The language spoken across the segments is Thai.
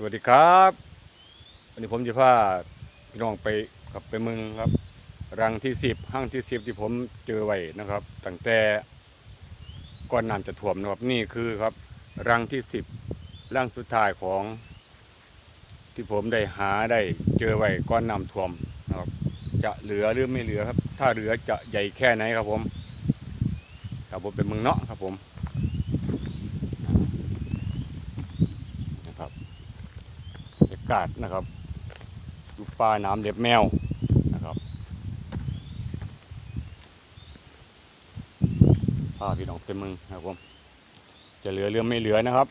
สวัสดีครับ วันนี้ผมจะพาพี่น้องไปขับไปเมืองครับ รังที่สิบห้างที่สิบที่ผมเจอไว้นะครับ ตั้งแต่ก่อนน้ำจะท่วมนะครับนี่คือครับ รังที่สิบรังสุดท้ายของ ที่ผมได้หาได้เจอไว้ก่อนน้ำท่วมนะครับ จะเหลือหรือไม่เหลือครับ ถ้าเหลือจะใหญ่แค่ไหนครับผมครับผมเป็นเมืองเนาะครับผมนะครับบรรยา กาศนะครับดูปลาน้ำเล็บแมวนะครับพาพี่น้องเป็นมืองนะครับผมจะเหลือหรือไม่เหลือนะครับ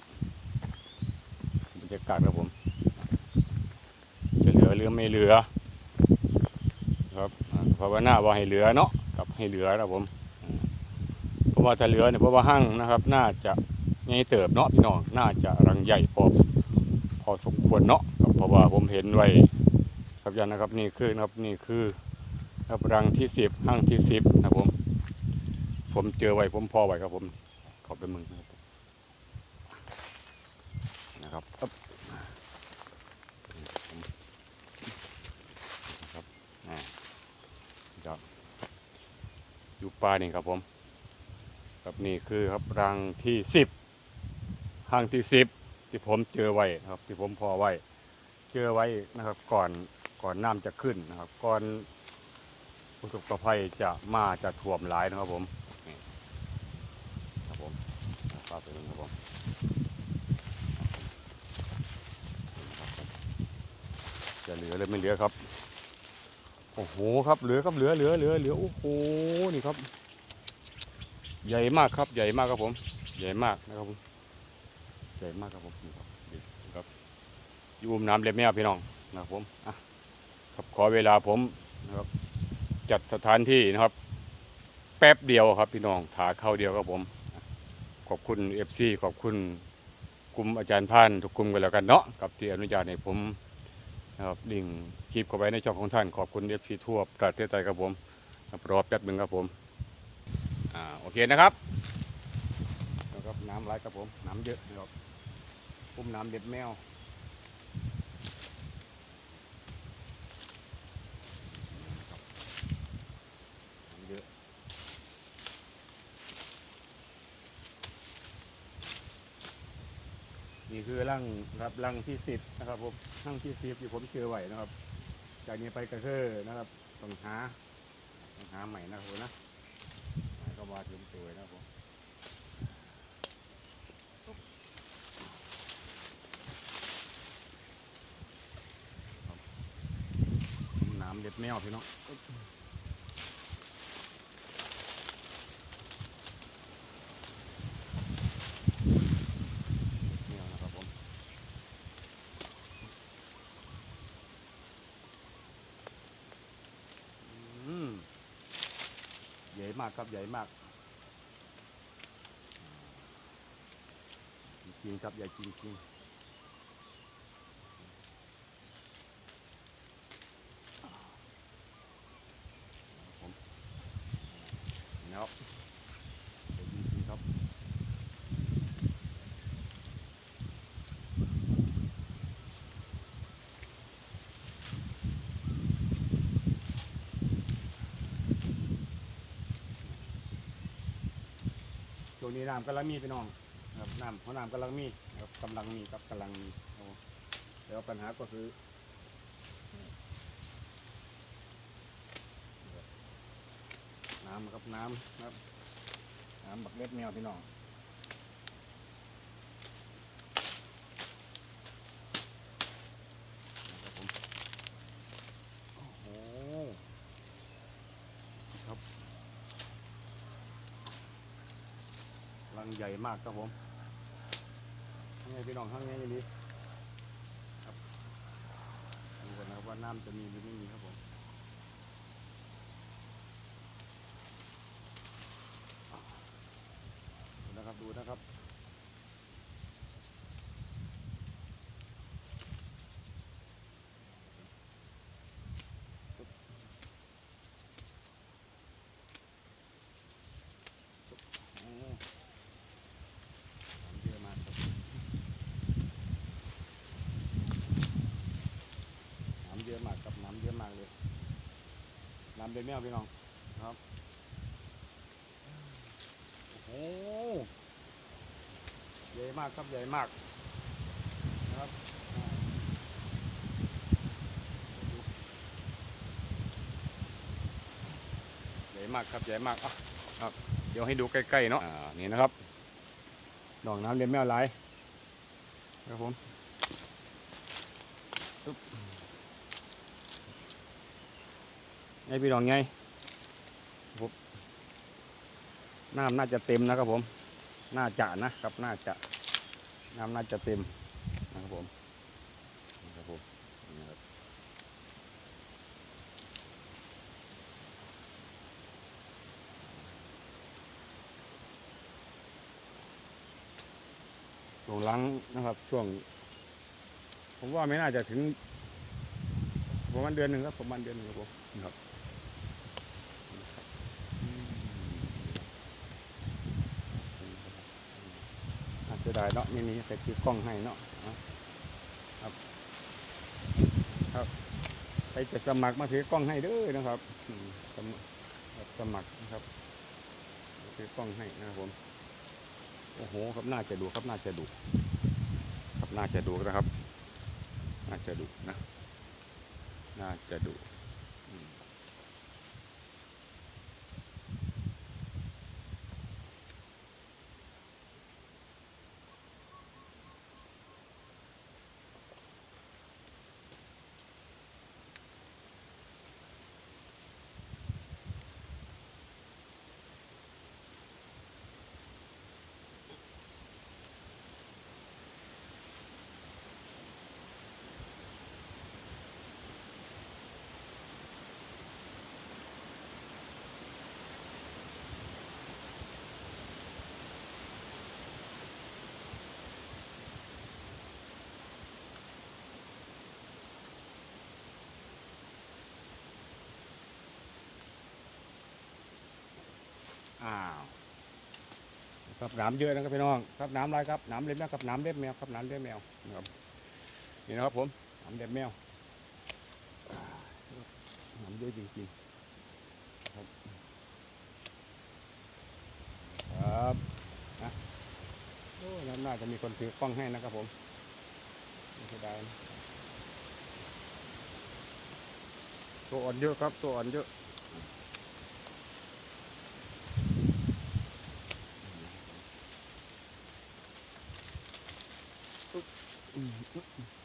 บรรยากาศครับผม จะเหลือหรือไม่เหลือครับอ่าภาวนาว่าให้เหลือเนาะกับให้เหลือนะครับผมเพราะว่าถ้าเหลือเนี่ยเพราะว่าห้างนะครับ น่าจะใหญ่เติบเนาะพี่น้องน่าจะรังใหญ่ อพอสมควรเนาะครับเพราะว่าผมเห็นไว้ครับยันนะครับนี่คือนะครับนี่คือครับรังที่สิบห้างที่สิบนะผมผมเจอไว้ผมพอไว้ครับผมขอเป็นมึงนะครับนะครับอ๊บนะครับอ่าครับอยู่ปลานี่ครับผมครับนี่คือครับรังที่สิบห้างที่สิบ ที่ผมเจอไว้นะครับ ที่ผมพอไว้ เจอไว้นะครับ ก่อนก่อนน้ำจะขึ้นนะครับ ก่อนอุทกภัยจะมาจะท่วมหลายนะครับผมนะครับผมปลาตัวนึงครับผมจะเหลือหรือไม่เหลือครับ โอ้โหครับเหลือครับเหลือเหลือเหลือเหลือโอ้โหนี่ครับ ใหญ่มากครับ ใหญ่มากครับผม ใหญ่มากนะครับผม ใหญ่มากครับผมนี่ครับนี่ครับอยู่อุ้มน้ำเล็บแม่พี่น้องนะครับผมอะครับขอเวลาผมนะครับจัดสถานที่นะครับ แป๊บเดียวครับพี่น้องถาเข้าเดียวครับผม ขอบคุณเอฟซีขอบคุณกลุ่มอาจารย์พันทุกกลุ่มกันแล้วกันเนาะกับที่อนุญาตให้ผมนะครับลิงคลิปเข้าไว้ในช่องของท่าน ขอบคุณเอฟซีทั่วประเทศไทยครับผมรอแป๊บหนึ่งครับผมอ่าโอเคนะครับ ครับน้ำไหลครับผม น้ำเยอะนะครับพุ่มน้ำเด็ดแมวน้ำเยอะนี่คือร่างครับร่างที่สิบนะครับผมร่างที่สิบที่ผมเจอไหวนะครับ จากนี้ไปก็คือนะครับต้องหาต้องหาใหม่นะครับผมนะหมายก็ว่าถึงสวยนะครับผมครับน้ำเด็ด แมวพี่น้องใหญ่มากครับใหญ่มากจริงครับใหญ่จริงๆผมนะครับใหญ่จริงๆครับช่วง นี้น้ำกำลังมีพี่น้องนะครับน้ำเพราะน้ำกำลังมีนะครับกำลังมีครับกำลังมีครับผมแล้วปัญหาก็คือน้ำครับน้ำนะครับน้ำบักเล็ดแมวพี่น้องนะครับผมโอ้โหครับรั งใหญ่มากครับผมข้างในพี่น้องข้างในนี่ครับดูกันนะครับว่าน้ำจะมีหรือไม่มีครับผม ดูนะครับดูนะครับโอ้น้ำเยอะมากครับ น้ำเป็นแมวพี่น้องครับโอ้โหใหญ่มากครับใหญ่มากนะครับใหญ่มากครับใหญ่มากอะครับเดี๋ยวให้ดูใกล้ๆเนาะอ่านี่นะครับดอกน้ำเลี้ยแมวไหลายครับผมปึ๊บ ไงพี่น้องไงผมน้ำน่าจะเต็มนะครับผม น่าจะนะครับน่าจะน้ำน่าจะเต็มนะครับผมนี่ครับผมนี่ครับช่วงหลังนะครับช่วง ผมว่าไม่น่าจะถึงประมาณเดือนหนึ่งครับประมาณเดือนหนึ่งครับผมครับอืม อาจจะได้เนาะไม่มีแต่คือกล้องให้เนาะครับ ครับ ไปจะสมัครมาถือกล้องให้เด้อนะครับสมัครสมัครนะครับถือกล้องให้นะผมโอ้โหครับน่าจะดูครับน่าจะดู ครับน่าจะดูนะครับ น่าจะดุนะ น่าจะดุอืมอ้าว ครับน้ำเยอะนะครับพี่น้องครับน้ำไรครับน้ำเล็บแมวครับน้ำเล็บแมวครับน้ำเล็บแมวนะครับนี่นะครับผมน้ำเล็บแมวน้ำเยอะจริงๆครับครับนะโอ้ยน่าจะมีคนถือกล้องให้นะครับผมไม่เสียดายนะตัวอ่อนเยอะครับตัวอ่อนเยอะ Gracias.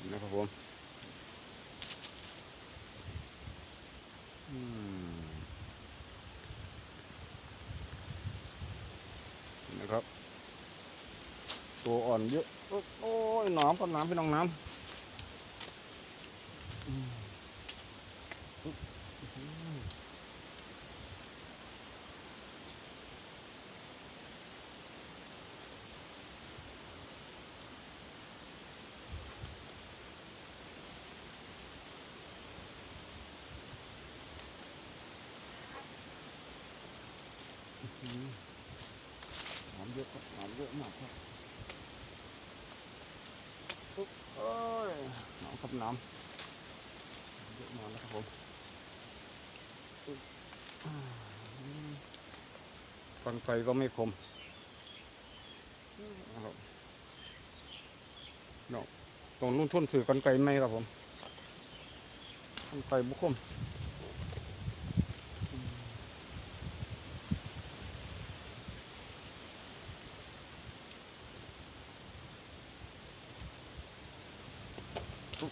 นะครับผมนะครับ ตัวอ่อนเยอะ โอ้ยน้ำก็น้ำพี่น้องน้ำอืมอุ๊บอื้อหืออืมน้ำเยอะ ครับน้ำเยอะมากครับปุ๊บโอ้ยน้ำครับน้ำเยอะมากนะครับผมอุ๊บอ่าอืมกันไกลก็ไม่คมนะครับเนาะตรงนู้นทุ่นสื่อกันไกลไหมครับผมกันไกลบุคม น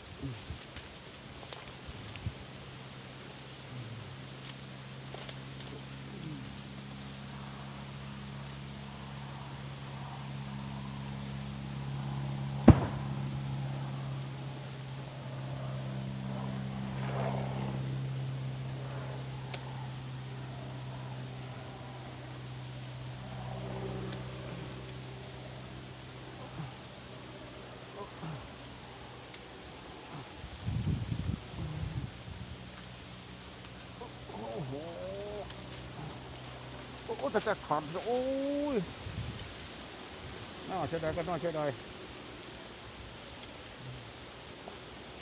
โอ้โห แต่จะขาดโอ้ยน่าเสียดายก็น่าเสียดาย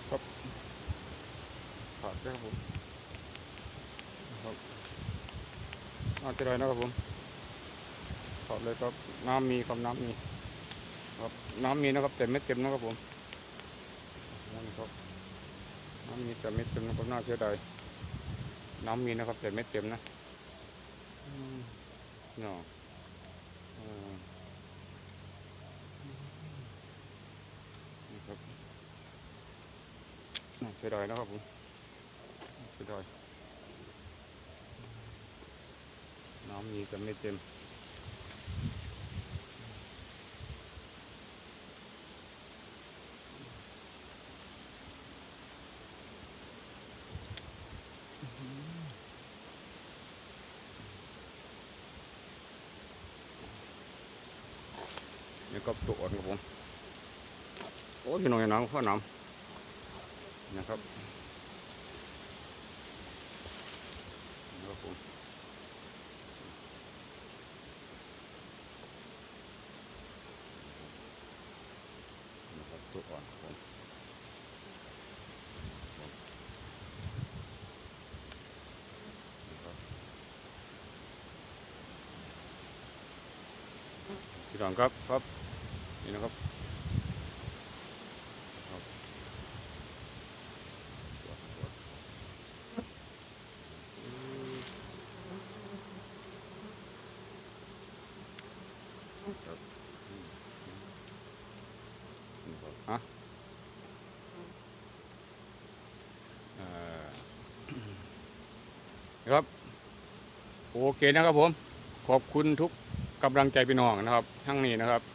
ครับขาดแล้ครับผมครับน่าเสียดายนะครับผมขาดเลยครับน้ำมีครับน้ำมีครับน้ำมีนะครับแต่ไม่เต็มนะครับผมนี่ครับน้ำมีแต่ไม่เต็มนะครับน่าเสียดายน้ำมีนะครับแต่ไม่เต็มนะ เนาะเออนี่ครับน่าเสียดายนะครับผมเสียดายน้ำมีแต่ไม่เต็ม นี่ก็ตัวอ่อนครับผม โอ้ยพี่น้องย่าน้ำข้อน้ำนะครับนะครับผมนะครับตัวอ่อนครับผมนะครับพี่น้องครับครับ นะครับอ่อนะครับโอเคนะครับผม ขอบคุณทุกกำลังใจพี่น้องนะครับ ทั้งนี้นะครับ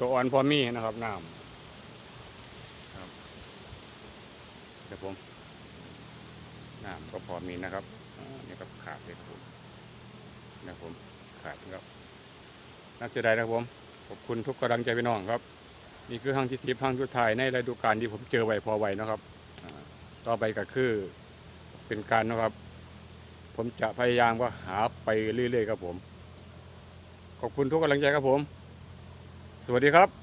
ตัวอ่อนพอมีนะครับน้ำครับครับผมน้ำก็พอมีนะครับนี่ครับขาดเลยครับผมนะผมขาดครับน่าจะได้นะครับผมขอบคุณทุกกำลังใจพี่น้องครับนี่คือครั้งที่สิบครั้งสุดท้ายในฤดูกาลที่ผมเจอไวพอไวนะครับต่อไปก็คือเป็นการนะครับ ผมจะพยายามว่าหาไปเรื่อยๆครับผม ขอบคุณทุกกำลังใจครับผม วัสดีครับ